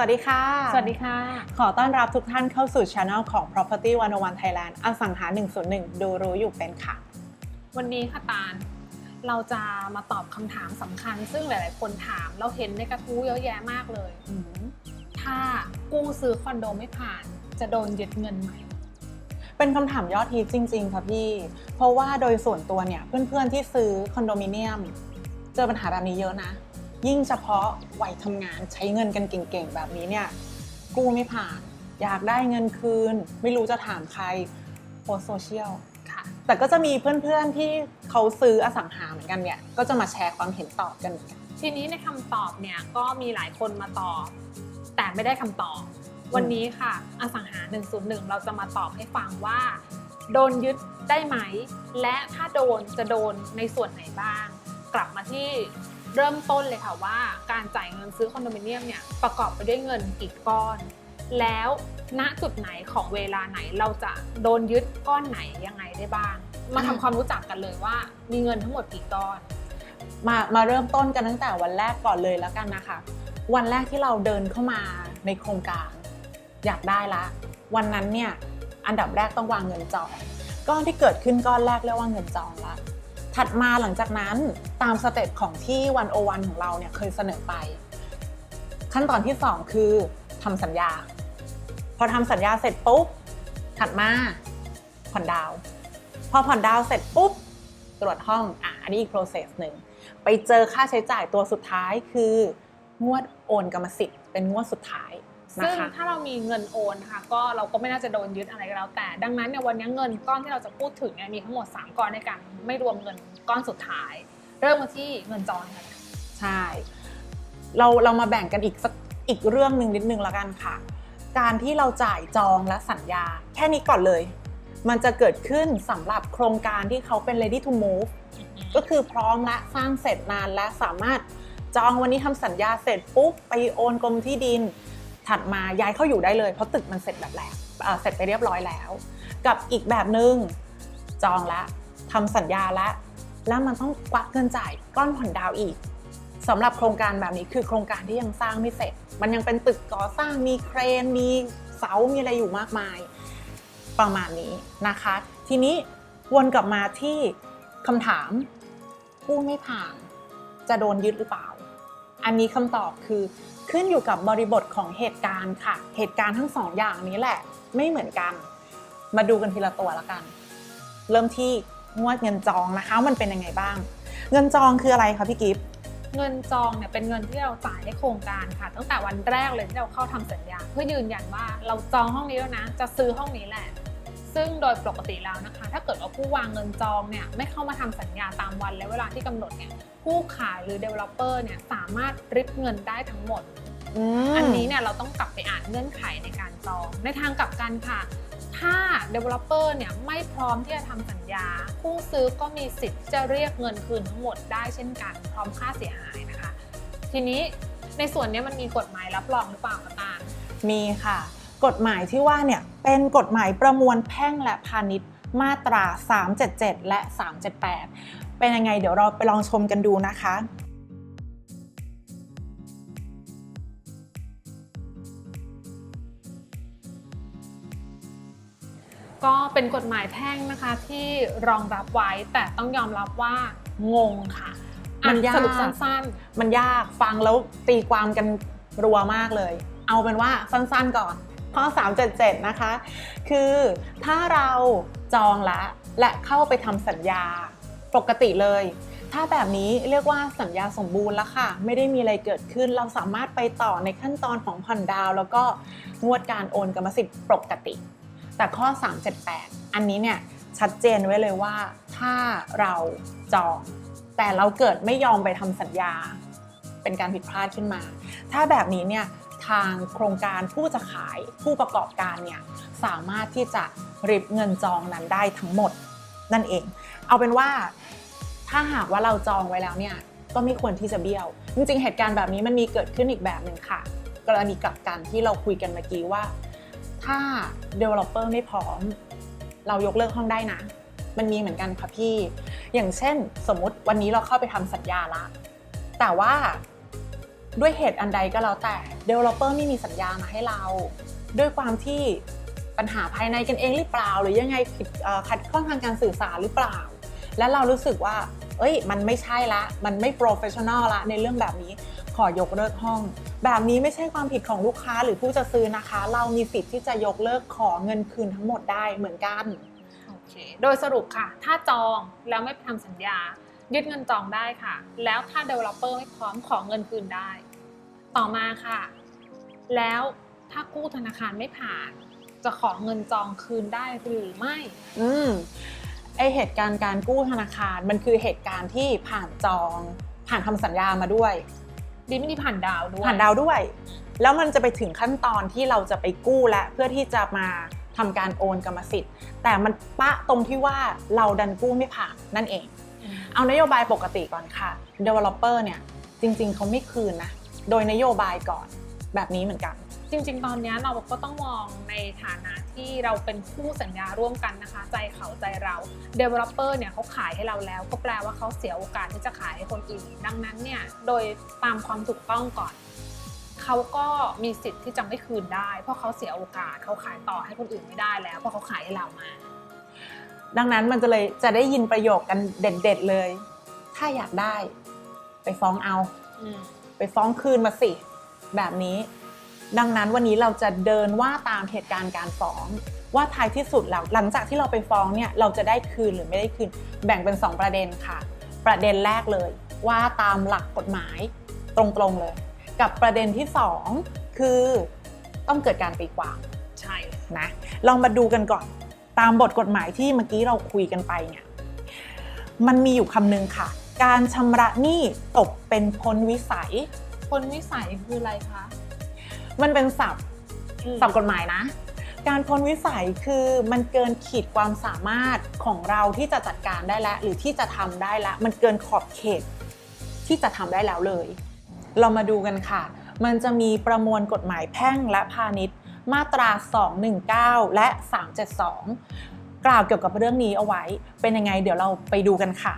สวัสดีค่ะ สวัสดีค่ะ ขอต้อนรับทุกท่านเข้าสู่ช anel ของ Property 101 Thailand อสังหา 101 ดูรู้อยู่เป็นค่ะ วันนี้ค่ะตาล เราจะมาตอบคำถามสำคัญ ซึ่งหลาย ๆ คนถามเราเห็นในกระทู้เยอะแยะมากเลย ถ้ากู้ซื้อคอนโดไม่ผ่าน จะโดนยึดเงินไหมเป็นคำถามยอดฮิตจริง ๆ ค่ะพี่ เพราะว่าโดยส่วนตัวเนี่ยเพื่อน ๆ ที่ซื้อคอนโดมิเนียม เจอปัญหาแบบนี้เยอะนะ ยิ่งเฉพาะวัยทำงานใช้เงินกันเก่งๆ แบบนี้เนี่ยกู้ไม่ผ่าน อยากได้เงินคืน ไม่รู้จะถามใครโพสโซเชียลค่ะ แต่ก็จะมีเพื่อนๆที่เขาซื้ออสังหาเหมือนกันเนี่ยก็จะมาแชร์ความเห็นตอบกันเหมือนกันทีนี้ในคำตอบเนี่ยก็มีหลายคนมาตอบ แต่ไม่ได้คำตอบ วันนี้ค่ะ อสังหา 101 เราจะมาตอบให้ฟังว่า โดนยึดได้ไหม และถ้าโดนจะโดนในส่วนไหนบ้าง กลับมาที่ เริ่มต้นเลยค่ะว่าการจ่ายเงินซื้อคอนโดมิเนียมเนี่ยประกอบไปด้วยเงินกี่ก้อน แล้วณจุดไหนของเวลาไหนเราจะโดนยึดก้อนไหนยังไงได้บ้าง มาทำความรู้จักกันเลยว่ามีเงินทั้งหมดกี่ก้อน มามาเริ่มต้นกันตั้งแต่วันแรกก่อนเลยแล้วกันนะคะ วันแรกที่เราเดินเข้ามาในโครงการ อยากได้ละ วันนั้นเนี่ยอันดับแรกต้องวางเงินจองก้อนที่เกิดขึ้นก้อนแรกเรียกว่าเงินจองละ ถัดมาหลังจากนั้นตามสเต็ปของที่วันโอวันของเราเนี่ยเคยเสนอไป ขั้นตอนที่ 2 คือทำสัญญา พอทำสัญญาเสร็จปุ๊บ ถัดมาผ่อนดาว พอผ่อนดาวเสร็จปุ๊บ ตรวจห้องอะอันนี้อีก process หนึ่งไปเจอค่าใช้จ่ายตัวสุดท้ายคืองวดโอนกรรมสิทธิ์เป็นงวดสุดท้าย ซึ่งคะถ้าเรามีเงินโอนนะคะก็เราก็ไม่น่าจะโดนยึดอะไรก็แล้ว แต่ดังนั้นเนี่ยวันนี้เงินก้อนที่เราจะพูดถึงเนี่ยมีทั้งหมด 3 ก้อนในกันไม่รวมเงินก้อนสุดท้าย เริ่มมาที่เงินจองค่ะใช่ เราเรามาแบ่งกันอีกสักอีกเรื่องหนึ่งนิดนึงแล้วกันค่ะ การที่เราจ่ายจองและสัญญา แค่นี้ก่อนเลย มันจะเกิดขึ้นสำหรับโครงการที่เขาเป็น ready to move ก็คือพร้อมและสร้างเสร็จนานและสามารถจองวันนี้ทำสัญญาเสร็จปุ๊บไปโอนกรมที่ดิน ถัดมาย้ายเข้าอยู่ได้เลย เพราะตึกมันเสร็จแบบแล้วเสร็จไปเรียบร้อยแล้ว กับอีกแบบหนึ่งจองแล้วทำสัญญาแล้วแล้วมันต้องควักเงินจ่ายก้อนผ่อนดาวอีกสำหรับโครงการแบบนี้คือโครงการที่ยังสร้างไม่เสร็จ มันยังเป็นตึกก่อสร้างมีเครนมีเสา มีอะไรอยู่มากมาย ประมาณนี้นะคะ ทีนี้วนกลับมาที่คำถามกู้ไม่ผ่าน จะโดนยึดหรือเปล่า อันนี้คำตอบคือขึ้นอยู่กับบริบทของเหตุการณ์ค่ะ เหตุการณ์ทั้งสองอย่างนี้แหละ ไม่เหมือนกัน มาดูกันทีละตัวละกัน เริ่มที่งวดเงินจองนะคะ มันเป็นยังไงบ้าง เงินจองคืออะไรคะพี่กิฟต์เงินจองเนี่ยเป็นเงินที่เราจ่ายให้โครงการค่ะ ตั้งแต่วันแรกเลยที่เราเข้าทำสัญญา เพื่อยืนยันว่าเราจองห้องนี้แล้วนะ จะซื้อห้องนี้แหละ ซึ่งโดยปกติแล้วนะคะ ถ้าเกิดว่าผู้วางเงินจองเนี่ยไม่เข้ามาทำสัญญาตามวันและเวลาที่กำหนดเนี่ยผู้ขายหรือ developer เนี่ยสามารถริบเงินได้ทั้งหมดอันนี้เนี่ยเราต้องกลับไปอ่านเงื่อนไขในการจอง ในทางกลับกันค่ะ ถ้า developer เนี่ยไม่พร้อมที่จะทำสัญญา ผู้ซื้อก็มีสิทธิ์ที่จะเรียกเงินคืนทั้งหมดได้เช่นกัน พร้อมค่าเสียหายนะคะ ทีนี้ในส่วนนี้มันมีกฎหมายรับรองหรือเปล่าคะตาลมีค่ะ กฎหมายที่ว่าเนี่ยเป็นกฎหมายประมวลแพ่งและพาณิชย์มาตรา 377 และ 378 เป็นยังไงเดี๋ยวเราไปลองชมกันดูนะคะก็เป็นกฎหมายแพ่งนะคะที่รองรับไว้แต่ต้องยอมรับว่างงค่ะอะมันยากสรุปสั้นมันยากฟังแล้วตีความกันรัวมากเลย เอาเป็นว่าสั้นๆก่อน ข้อ 377 นะคะ คือถ้าเราจองละและเข้าไปทำสัญญาปกติเลย ถ้าแบบนี้เรียกว่าสัญญาสมบูรณ์แล้วค่ะ ไม่ได้มีอะไรเกิดขึ้น เราสามารถไปต่อในขั้นตอนของผ่อนดาว แล้วก็งวดการโอนกรรมสิทธิ์ปกติ แต่ข้อ 378 อันนี้เนี่ยชัดเจนไว้เลยว่าถ้าเราจอง แต่เราเกิดไม่ยอมไปทำสัญญา เป็นการผิดพลาดขึ้นมา ถ้าแบบนี้เนี่ย ทางโครงการผู้จะขายผู้ประกอบการเนี่ยสามารถที่จะริบเงินจองนั้นได้ทั้งหมดนั่นเอง เอาเป็นว่าถ้าหากว่าเราจองไว้แล้วเนี่ยก็ไม่ควรที่จะเบี้ยว จริงๆ เหตุการณ์แบบนี้มันมีเกิดขึ้นอีกแบบหนึ่งค่ะ กรณีกลับกันที่เราคุยกันเมื่อกี้ว่า ถ้า developer ไม่พร้อม เรายกเลิกห้องได้นะ มันมีเหมือนกันค่ะพี่ อย่างเช่น สมมติวันนี้เราเข้าไปทำสัญญาละ แต่ว่า ด้วยเหตุอันใดก็แล้วแต่ developer ไม่มีสัญญามาให้เรา ด้วยความที่ปัญหาภายในกันเองหรือเปล่า หรือยังไงผิดขัดข้องทางการสื่อสารหรือเปล่า และเรารู้สึกว่า เอ้ย มันไม่ใช่ละ มันไม่ professional ละในเรื่องแบบนี้ขอยกเลิกห้อง แบบนี้ไม่ใช่ความผิดของลูกค้าหรือผู้จะซื้อนะคะ เรามีสิทธิ์ที่จะยกเลิกขอเงินคืนทั้งหมดได้เหมือนกันโอเคโดยสรุปค่ะ ถ้าจองแล้วไม่ทำสัญญา ยึดเงินจองได้ค่ะ แล้วถ้า developer ไม่พร้อมขอเงินคืนได้ ต่อมาค่ะ แล้วถ้ากู้ธนาคารไม่ผ่าน จะขอเงินจองคืนได้หรือไม่ อืมไอเหตุการณ์การกู้ธนาคารมันคือเหตุการณ์ที่ผ่านจองผ่านทำสัญญามาด้วยดีไม่ดีผ่านดาวด้วยผ่านดาวด้วย แล้วมันจะไปถึงขั้นตอนที่เราจะไปกู้และเพื่อที่จะมาทำการโอนกรรมสิทธิ์ แต่มันปะตรงที่ว่าเราดันกู้ไม่ผ่านนั่นเองอืมเอานโยบายปกติก่อนค่ะ developer เนี่ยจริง ๆเขาไม่คืนนะ โดยนโยบายก่อนแบบนี้เหมือนกัน จริง ๆ ตอนเนี้ยเราก็ต้องมองในฐานะที่เราเป็นคู่สัญญาร่วมกันนะคะ ใจเขาใจเรา Developer เนี่ยเขาขายให้เราแล้ว ก็แปลว่าเขาเสียโอกาสที่จะขายให้คนอื่น ดังนั้นเนี่ยโดยตามความถูกต้องก่อนเขาก็มีสิทธิ์ที่จะไม่คืนได้ เพราะเขาเสียโอกาสเขาขายต่อให้คนอื่นไม่ได้แล้ว เพราะเขาขายให้เรามา ดังนั้นมันจะเลยจะได้ยินประโยคกันเด็ด ๆ เลย ถ้าอยากได้ไปฟ้องเอาอืม ไปฟ้องคืนมาสิ แบบนี้ ดังนั้นวันนี้เราจะเดินว่าตามเหตุการณ์การฟ้อง ว่าท้ายที่สุดแล้วหลังจากที่เราไปฟ้องเนี่ยเราจะได้คืนหรือไม่ได้คืน แบ่งเป็น 2 ประเด็นค่ะ ประเด็นแรกเลย ว่าตามหลักกฎหมายตรงๆเลย กับประเด็นที่ 2 คือต้องเกิดการตีความใช่เลยนะลองมาดูกันก่อน ตามบทกฎหมายที่เมื่อกี้เราคุยกันไปเนี่ยมันมีอยู่คำนึงค่ะ การชำระหนี้ตกเป็นพ้นวิสัย คนวิสัยคืออะไรคะมันเป็นศัพท์อืมศัพท์กฎหมายนะ การพ้นวิสัยคือมันเกินขีดความสามารถของเราที่จะจัดการได้แล้ว หรือที่จะทำได้แล้ว มันเกินขอบเขตที่จะทำได้แล้วเลย เรามาดูกันค่ะ มันจะมีประมวลกฎหมายแพ่งและพาณิชย์ มาตรา 219 และ 372 กล่าวเกี่ยวกับเรื่องนี้เอาไว้ เป็นยังไงเดี๋ยวเราไปดูกันค่ะ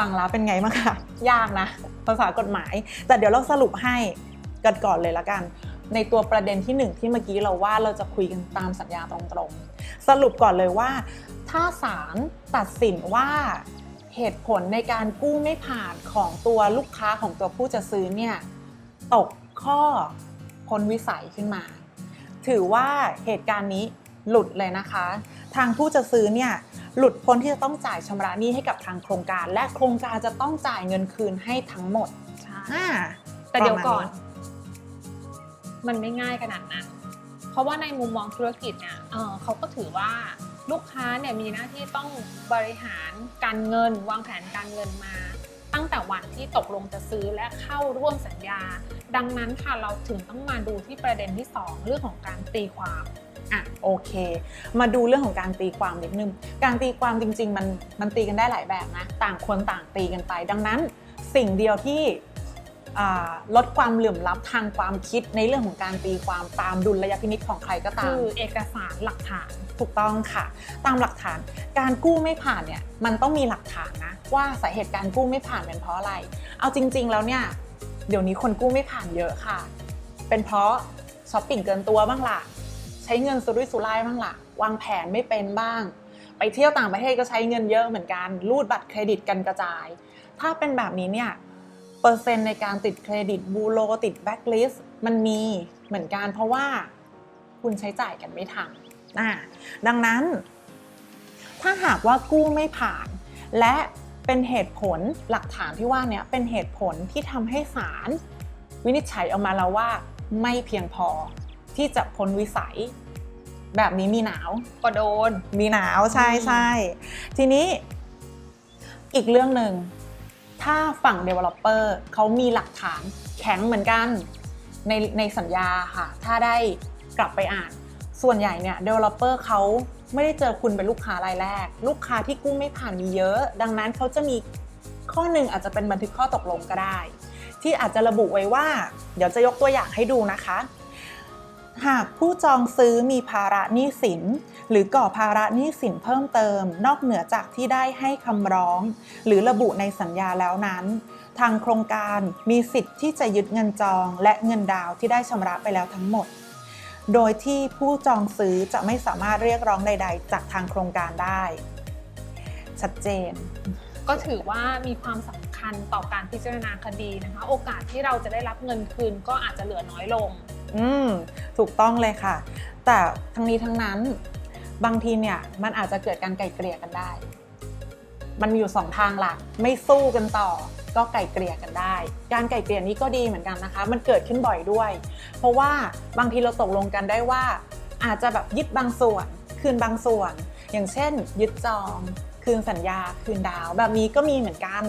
ฟังแล้วเป็นไงบ้างคะยากนะ ภาษากฎหมาย แต่เดี๋ยวเราสรุปให้กันก่อนเลยละกัน ในตัวประเด็นที่หนึ่งที่เมื่อกี้เราว่าเราจะคุยกันตามสัญญาตรงๆ สรุปก่อนเลยว่า ถ้าศาลตัดสินว่าเหตุผลในการกู้ไม่ผ่านของตัวลูกค้าของตัวผู้จะซื้อเนี่ยตกข้อพ้นวิสัยขึ้นมา ถือว่าเหตุการณ์นี้หลุดเลยนะคะ ทางผู้จะซื้อเนี่ย หลุดพ้นที่จะต้องจ่ายชำระหนี้ให้กับทางโครงการ และโครงการจะต้องจ่ายเงินคืนให้ทั้งหมดใช่อ่าแต่เดี๋ยวก่อนประมาณนี้มันไม่ง่ายขนาดนั้น เพราะว่าในมุมมองธุรกิจเนี่ยเอ่อเขาก็ถือว่าลูกค้าเนี่ยมีหน้าที่ต้องบริหารการเงิน วางแผนการเงินมา ตั้งแต่วันที่ตกลงจะซื้อและเข้าร่วมสัญญา ดังนั้นค่ะเราถึงต้องมาดูที่ประเด็นที่ 2 เรื่องของการตีความ อะโอเค มาดูเรื่องของการตีความนิดนึง การตีความจริง ๆ มันมันตีกันได้หลายแบบนะ ต่างคนต่างตีกันไป ดังนั้นสิ่งเดียวที่อ่าลดความเหลื่อมล้ำทางความคิดในเรื่องของการตีความตามดุลยพินิจของใครก็ตาม คือเอกสารหลักฐานถูกต้องค่ะ ตามหลักฐานการกู้ไม่ผ่านเนี่ยมันต้องมีหลักฐานนะ ว่าสาเหตุการกู้ไม่ผ่านเป็นเพราะอะไร เอาจริง ๆ แล้วเนี่ยเดี๋ยวนี้คนกู้ไม่ผ่านเยอะค่ะ เป็นเพราะช้อปปิ้งเกินตัวบ้างล่ะใช้เงินสุรุ่ยสุร่ายบ้างล่ะวางแผนไม่เป็นบ้าง ไปเที่ยวต่างประเทศก็ใช้เงินเยอะเหมือนกัน รูดบัตรเครดิตกันกระจาย ถ้าเป็นแบบนี้เนี่ยเปอร์เซ็นต์ในการติดเครดิตบูโรติดแบ็คลิสต์มันมีเหมือนกันเพราะว่าคุณใช้จ่ายกันไม่ทันอ่าดังนั้น ถ้าหากว่ากู้ไม่ผ่าน และเป็นเหตุผลหลักฐานที่ว่าเนี้ยเป็นเหตุผลที่ทำให้ศาลวินิจฉัยออกมาแล้วว่าไม่เพียงพอ ที่จะพ้นวิสัย แบบนี้มีหนาวก็โดน มีหนาวใช่อืมใช่ทีนี้อีกเรื่องหนึ่ง ถ้าฝั่ง developer เขามีหลักฐานแข็งเหมือนกันในในสัญญาค่ะ ถ้าได้กลับไปอ่าน ส่วนใหญ่เนี่ย developer เขาไม่ได้เจอคุณเป็นลูกค้ารายแรก ลูกค้าที่กู้ไม่ผ่านมีเยอะ ดังนั้นเขาจะมีข้อหนึ่งอาจจะเป็นบันทึกข้อตกลงก็ได้ ที่อาจจะระบุไว้ว่า เดี๋ยวจะยกตัวอย่างให้ดูนะคะ หากผู้จองซื้อมีภาระหนี้สิน หรือก่อภาระหนี้สินเพิ่มเติม นอกเหนือจากที่ได้ให้คำร้อง หรือระบุในสัญญาแล้วนั้น ทางโครงการมีสิทธิ์ที่จะยึดเงินจองและเงินดาวที่ได้ชำระไปแล้วทั้งหมด โดยที่ผู้จองซื้อจะไม่สามารถเรียกร้องใด ๆ จากทางโครงการได้ ชัดเจนก็ถือว่ามีความสำคัญต่อการพิจารณาคดีนะคะ โอกาสที่เราจะได้รับเงินคืนก็อาจจะเหลือน้อยลง อืมถูกต้องเลยค่ะ แต่ทั้งนี้ทั้งนั้นบางทีเนี่ยมันอาจจะเกิดการไกล่เกลี่ยกันได้ มันมีอยู่สองทางหลัก ไม่สู้กันต่อ ก็ไกล่เกลี่ยกันได้ การไกล่เกลี่ยนี้ก็ดีเหมือนกันนะคะ มันเกิดขึ้นบ่อยด้วย เพราะว่าบางทีเราตกลงกันได้ว่า อาจจะแบบยึดบางส่วน คืนบางส่วน อย่างเช่น ยึดจอง คืนสัญญา คืนดาว แบบนี้ก็มีเหมือนกัน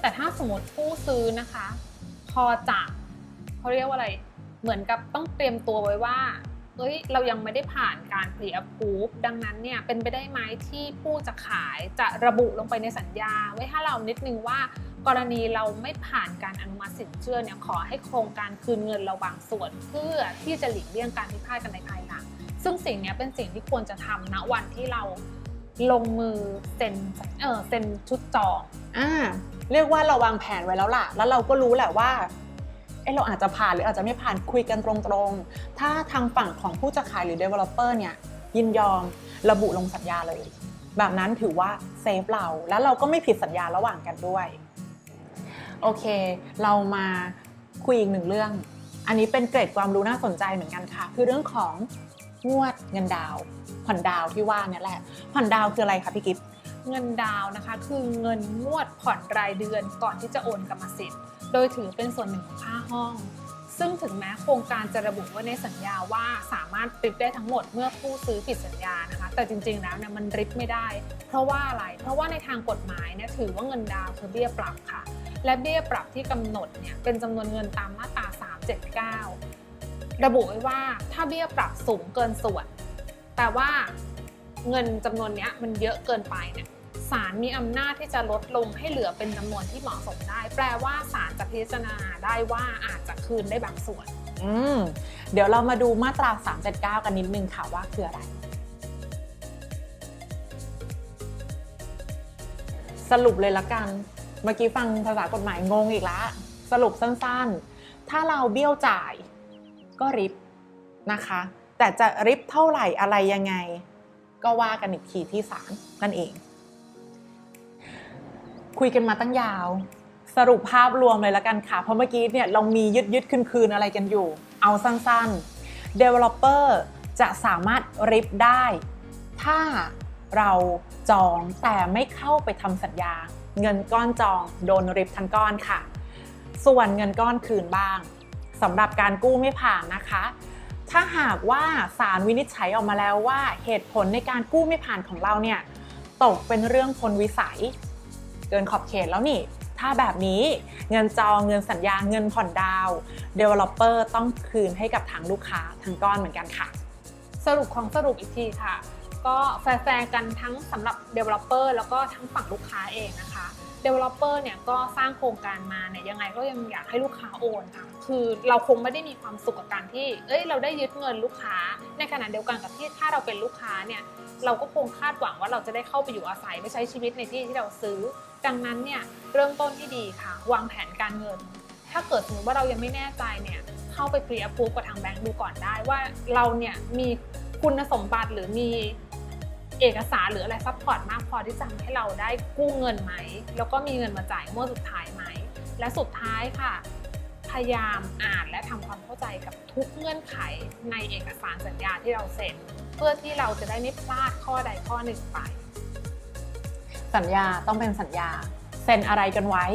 แต่ถ้าสมมติผู้ซื้อนะคะ พอจะเขาเรียกว่าอะไร เหมือนกับต้องเตรียมตัวไว้ว่าเอ้ยเรายังไม่ได้ผ่านการ pre approve ดังนั้นเนี่ยเป็นไปได้ไหมที่ผู้จะขายจะระบุลงไปในสัญญา ไว้ให้เรานิดนึงว่า กรณีเราไม่ผ่านการอนุมัติสินเชื่อเนี่ยขอให้โครงการคืนเงินเราบางส่วน เพื่อที่จะหลีกเลี่ยงการพิพาทกันในภายหลัง ซึ่งสิ่งนี้เป็นสิ่งที่ควรจะทำณวันที่เราลงมือเซ็นเออเซ็นชุดจองอ่าเรียกว่าเราวางแผนไว้แล้วล่ะ แล้วเราก็รู้แหละว่า เอะเราอาจจะผ่านหรืออาจจะไม่ผ่านคุยกันตรงๆ ถ้าทางฝั่งของผู้จะขายหรือ developer เนี่ยยินยอมระบุลงสัญญาเลย แบบนั้นถือว่าเซฟเราแล้วเราก็ไม่ผิดสัญญาระหว่างกันด้วย โอเค เรามาคุยอีกหนึ่งเรื่อง อันนี้เป็นเกร็ดความรู้น่าสนใจเหมือนกันค่ะ คือเรื่องของงวดเงินดาวผ่อนดาวที่ว่าเนี่ยแหละผ่อนดาวคืออะไรคะพี่กิฟเงินดาวนะคะ คือเงินงวดผ่อนรายเดือนก่อนที่จะโอนกรรมสิทธิ์ โดยถือเป็นส่วนหนึ่งของค่าห้อง ซึ่งถึงแม้โครงการจะระบุไว้ในสัญญาว่าสามารถริบได้ทั้งหมดเมื่อผู้ซื้อผิดสัญญานะคะ แต่จริงๆแล้วเนี่ยมันริบไม่ได้ เพราะว่าอะไร เพราะว่าในทางกฎหมายเนี่ยถือว่าเงินดาวคือเบี้ยปรับค่ะ และเบี้ยปรับที่กำหนดเนี่ยเป็นจำนวนเงินตามมาตรา 379 ระบุไว้ว่าถ้าเบี้ยปรับสูงเกินส่วน แต่ว่าเงินจำนวนเนี้ยมันเยอะเกินไปเนี่ยาลมีอำนาจที่จะลดลงให้เหลือเป็นจำนวนที่เหมาะสมได้ แปลว่าศาลจะพิจารณาได้ว่าอาจจะคืนได้บางส่วน อืมเดี๋ยวเรามาดูมาตรา 379 กันนิดนึงค่ะว่าคืออะไร สรุปเลยละกัน เมื่อกี้ฟังภาษากฎหมายงงอีกแล้วสรุปสั้นๆ ถ้าเราเบี้ยวจ่ายก็ริบนะคะ แต่จะริบเท่าไหร่อะไรยังไง ก็ว่ากันอีกทีที่ศาลนั่นเอง คุยกันมาตั้งยาว สรุปภาพรวมเลยละกันค่ะ เพราะเมื่อกี้เนี่ยเรามียึดยึดคืนคืนอะไรกันอยู่ เอาสั้นๆ Developer จะสามารถริบได้ ถ้าเราจองแต่ไม่เข้าไปทำสัญญา เงินก้อนจองโดนริบทั้งก้อนค่ะ ส่วนเงินก้อนคืนบ้างสำหรับการกู้ไม่ผ่านนะคะ ถ้าหากว่าศาลวินิจฉัยออกมาแล้วว่าเหตุผลในการกู้ไม่ผ่านของเราเนี่ยตกเป็นเรื่องพ้นวิสัย กินขอบเขตแล้วนี่ ถ้าแบบนี้เงินจองเงินสัญญาเงินผ่อนดาวน์ Developer ต้องคืนให้กับทางลูกค้าทั้งก้อนเหมือนกันค่ะ สรุปของสรุปอีกทีค่ะ ก็แฟร์กันทั้งสำหรับ Developer แล้วก็ทั้งฝั่งลูกค้าเองนะคะ Developer เนี่ยก็สร้างโครงการมาเนี่ยยังไงก็ยังอยากให้ลูกค้าโอนค่ะคือเราคงไม่ได้มีความสุขกับการที่ เอ้ย เราได้ยึดเงินลูกค้า ในขณะเดียวกันกับที่ถ้าเราเป็นลูกค้าเนี่ยเราก็คงคาดหวังว่าเราจะได้เข้าไปอยู่อาศัยไปใช้ชีวิตในที่ที่เราซื้อ ดังนั้นเนี่ยเริ่มต้นที่ดีค่ะ วางแผนการเงิน ถ้าเกิดสมมติว่าเรายังไม่แน่ใจเนี่ยเข้าไป pre approve กับทางแบงก์ดูก่อนได้ว่าเราเนี่ยมีคุณสมบัติหรือมี เอกสารหรืออะไรซัพพอร์ตมากพอที่จะทำให้เราได้กู้เงินไหม แล้วก็มีเงินมาจ่ายงวดสุดท้ายไหม และสุดท้ายค่ะ พยายามอ่านและทำความเข้าใจกับทุกเงื่อนไขในเอกสารสัญญาที่เราเซ็นเพื่อที่เราจะได้ไม่พลาดข้อใดข้อหนึ่งไป สัญญาต้องเป็นสัญญาเซ็นอะไรกันไว้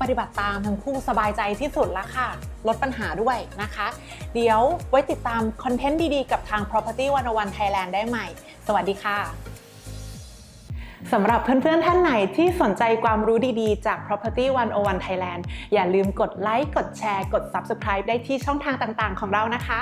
ปฏิบัติตามทั้งคู่สบายใจที่สุดละค่ะ ลดปัญหาด้วยนะคะ เดี๋ยวไว้ติดตามคอนเทนต์ดีๆ กับทาง Property 101 Thailand ได้ใหม่ สวัสดีค่ะ สำหรับเพื่อนๆ ท่านไหนที่สนใจความรู้ดีๆ จาก Property 101 Thailand อย่าลืมกดไลค์ กดแชร์ กด Subscribe ได้ที่ช่องทางต่างๆ ของเรานะคะ